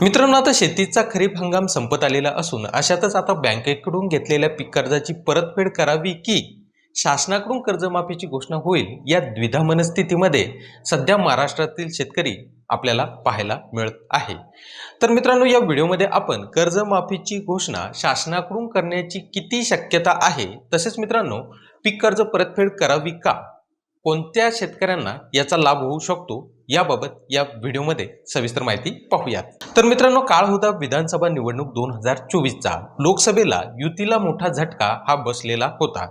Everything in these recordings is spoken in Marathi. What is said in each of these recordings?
मित्रांनो आता शेतीचा खरीप हंगाम संपत आलेला असून अशातच आता बँकेकडून घेतलेल्या पीक कर्जाची परतफेड करावी की शासनाकडून कर्जमाफीची घोषणा होईल या द्विधा मनस्थितीमध्ये सध्या महाराष्ट्रातील शेतकरी आपल्याला पाहायला मिळत आहे. तर मित्रांनो या व्हिडिओमध्ये आपण कर्जमाफीची घोषणा शासनाकडून करण्याची किती शक्यता आहे तसेच मित्रांनो पीक कर्ज परतफेड करावी का? कोणत्या शेतकऱ्यांना याचा लाभ होऊ शकतो याबाबत या व्हिडिओमध्ये सविस्तर माहिती पाहूयात. तर मित्रांनो काळ होता विधानसभा निवडणूक दोन हजार चोवीसचा लोकसभेला युतीला मोठा झटका हा बसलेला होता.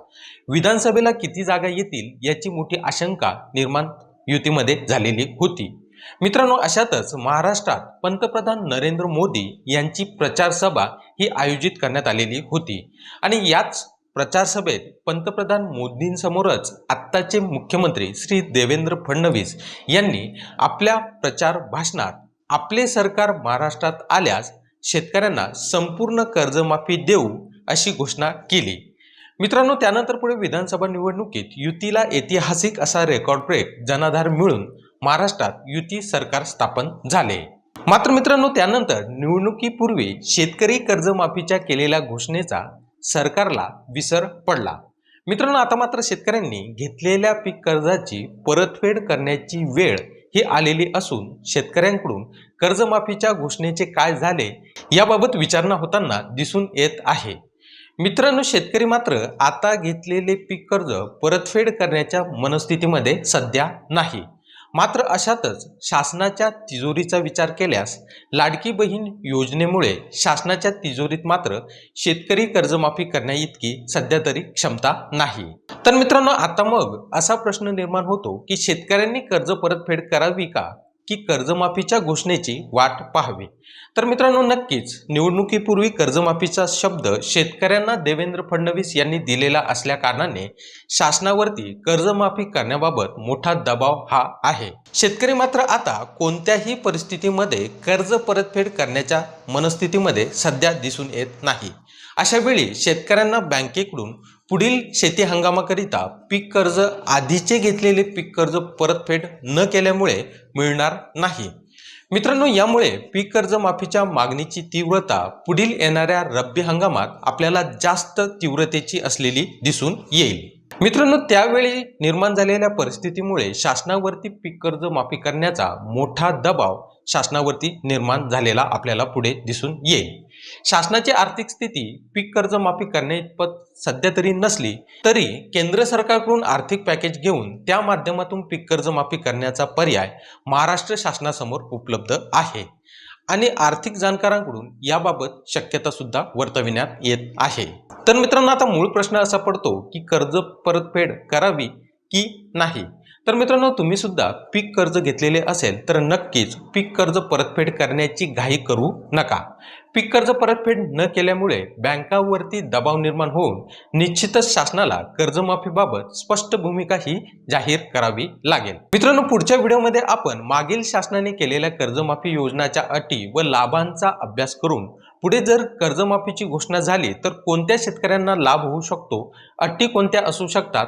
विधानसभेला किती जागा येतील याची मोठी आशंका निर्माण युतीमध्ये झालेली होती. मित्रांनो अशातच महाराष्ट्रात पंतप्रधान नरेंद्र मोदी यांची प्रचार सभा ही आयोजित करण्यात आलेली होती. आणि याच प्रचार सभेत पंतप्रधान मोदींसमोरच आत्ताचे मुख्यमंत्री श्री देवेंद्र फडणवीस यांनी आपल्या प्रचार भाषणात आपले सरकार महाराष्ट्रात आल्यास शेतकऱ्यांना संपूर्ण कर्जमाफी देऊ अशी घोषणा केली. मित्रांनो त्यानंतर पुढे विधानसभा निवडणुकीत युतीला ऐतिहासिक असा रेकॉर्ड ब्रेक जनाधार मिळून महाराष्ट्रात युती सरकार स्थापन झाले. मात्र मित्रांनो त्यानंतर निवडणुकीपूर्वी शेतकरी कर्जमाफीच्या केलेल्या घोषणेचा सरकारला विसर पडला. मित्रांनो आता मात्र शेतकऱ्यांनी घेतलेल्या पीक कर्जाची परतफेड करण्याची वेळ ही आलेली असून शेतकऱ्यांकडून कर्जमाफीच्या घोषणेचे काय झाले याबाबत विचारणा होताना दिसून येत आहे. मित्रांनो शेतकरी मात्र आता घेतलेले पीक कर्ज परतफेड करण्याच्या मनस्थितीमध्ये सध्या नाही. मात्र अशातच शासनाच्या तिजोरीचा विचार केल्यास लाडकी बहीण योजनेमुळे शासनाच्या तिजोरीत मात्र शेतकरी कर्जमाफी करण्याइतकी सध्या तरी क्षमता नाही. तर मित्रांनो आता मग असा प्रश्न निर्माण होतो की शेतकऱ्यांनी कर्ज परतफेड करावी का? की कर्जमाफीच्या घोषणेची वाट पाहावी. तर मित्रांनो नक्कीच निवडणुकीपूर्वी कर्जमाफीचा शब्द शेतकऱ्यांना देवेंद्र फडणवीस यांनी दिलेला असल्या कारणाने शासनावरती कर्जमाफी करण्याबाबत मोठा दबाव हा आहे. शेतकरी मात्र आता कोणत्याही परिस्थितीमध्ये कर्ज परतफेड करण्याच्या मनस्थितीमध्ये सध्या दिसून येत नाही. अशा वेळी शेतकऱ्यांना बँकेकडून पुढील शेती हंगामाकरिता पीक कर्ज आधीचे घेतलेले पीक कर्ज परतफेड न केल्यामुळे मिळणार नाही. मित्रांनो यामुळे पीक कर्ज माफीच्या मागणीची तीव्रता पुढील येणाऱ्या रब्बी हंगामात आपल्याला जास्त तीव्रतेची असलेली दिसून येईल. मित्रांनो त्यावेळी निर्माण झालेल्या परिस्थितीमुळे शासनावरती पीक कर्ज माफी करण्याचा मोठा दबाव शासनावरती निर्माण झालेला आपल्याला पुढे दिसून येईल. शासनाची आर्थिक स्थिती पीक कर्ज माफी करण्याइतपत सध्या तरी नसली तरी केंद्र सरकारकडून आर्थिक पॅकेज घेऊन त्या माध्यमातून पीक कर्ज माफी करण्याचा पर्याय महाराष्ट्र शासनासमोर उपलब्ध आहे. आणि आर्थिक जाणकारांकडून याबाबत शक्यता सुद्धा वर्तविण्यात येत आहे. तर मित्रांनो आता मूळ प्रश्न असा पडतो की कर्ज परतफेड करावी की नाही? तर मित्रांनो तुम्ही सुद्धा पीक कर्ज घेतलेले असेल तर नक्कीच पीक कर्ज परतफेड करण्याची घाई करू नका. पीक कर्ज परतफेड न केल्यामुळे बँकावरती दबाव निर्माण होऊन निश्चितच शासनाला कर्जमाफीबाबत स्पष्ट भूमिका ही जाहीर करावी लागेल. मित्रांनो पुढच्या व्हिडिओमध्ये आपण मागील शासनाने केलेल्या कर्जमाफी योजनाच्या अटी व लाभांचा अभ्यास करून पुढे जर कर्जमाफीची घोषणा झाली तर कोणत्या शेतकऱ्यांना लाभ होऊ शकतो? अटी कोणत्या असू शकतात?